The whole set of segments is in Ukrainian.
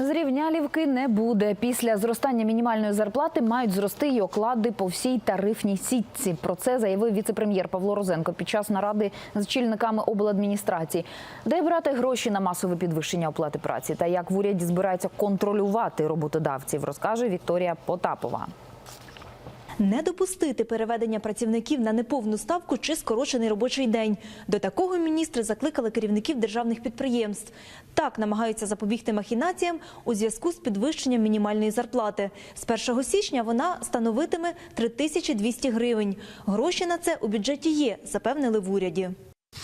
Зрівнялівки не буде. Після зростання мінімальної зарплати мають зрости й оклади по всій тарифній сітці. Про це заявив віце-прем'єр Павло Розенко під час наради з чільниками обладміністрації. Де брати гроші на масове підвищення оплати праці та як в уряді збираються контролювати роботодавців, розкаже Вікторія Потапова. Не допустити переведення працівників на неповну ставку чи скорочений робочий день. До такого міністри закликали керівників державних підприємств. Так намагаються запобігти махінаціям у зв'язку з підвищенням мінімальної зарплати. З 1 січня вона становитиме 3200 гривень. Гроші на це у бюджеті є, запевнили в уряді.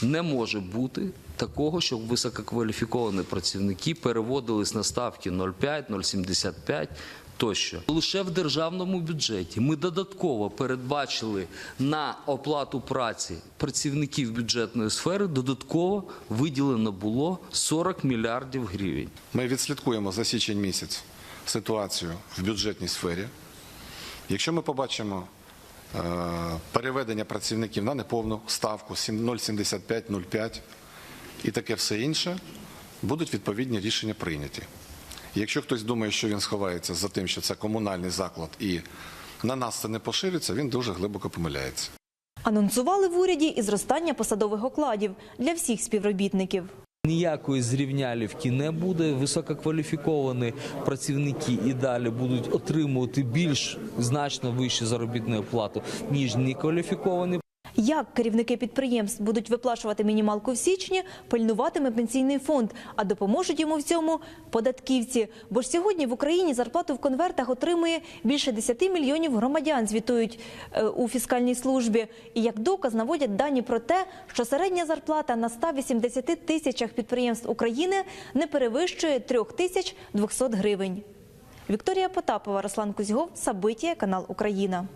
Не може бути такого, щоб висококваліфіковані працівники переводились на ставки 0,5, 0,75 тощо. Лише в державному бюджеті ми додатково передбачили на оплату праці працівників бюджетної сфери, додатково виділено було 40 мільярдів гривень. Ми відслідкуємо за січень місяць ситуацію в бюджетній сфері. Якщо ми побачимо е, переведення працівників на неповну ставку 7 0,75-0,5 і таке все інше, будуть відповідні рішення прийняті. Якщо хтось думає, що він сховається за тим, що це комунальний заклад і на нас це не пошириться, він дуже глибоко помиляється. Анонсували в уряді і зростання посадових окладів для всіх співробітників. Ніякої зрівнялівки не буде. Висококваліфіковані працівники і далі будуть отримувати більш значно вищу заробітну плату ніж некваліфіковані. Як керівники підприємств будуть виплачувати мінімалку в січні, пильнуватиме пенсійний фонд, а допоможуть йому в цьому податківці. Бо ж сьогодні в Україні зарплату в конвертах отримує більше 10 мільйонів громадян, звітують е, у фіскальній службі. І як доказ наводять дані про те, що середня зарплата на 180 тисячах підприємств України не перевищує 3200 гривень. Вікторія Потапова, Руслан Кузьгов, Сабитія, канал Україна.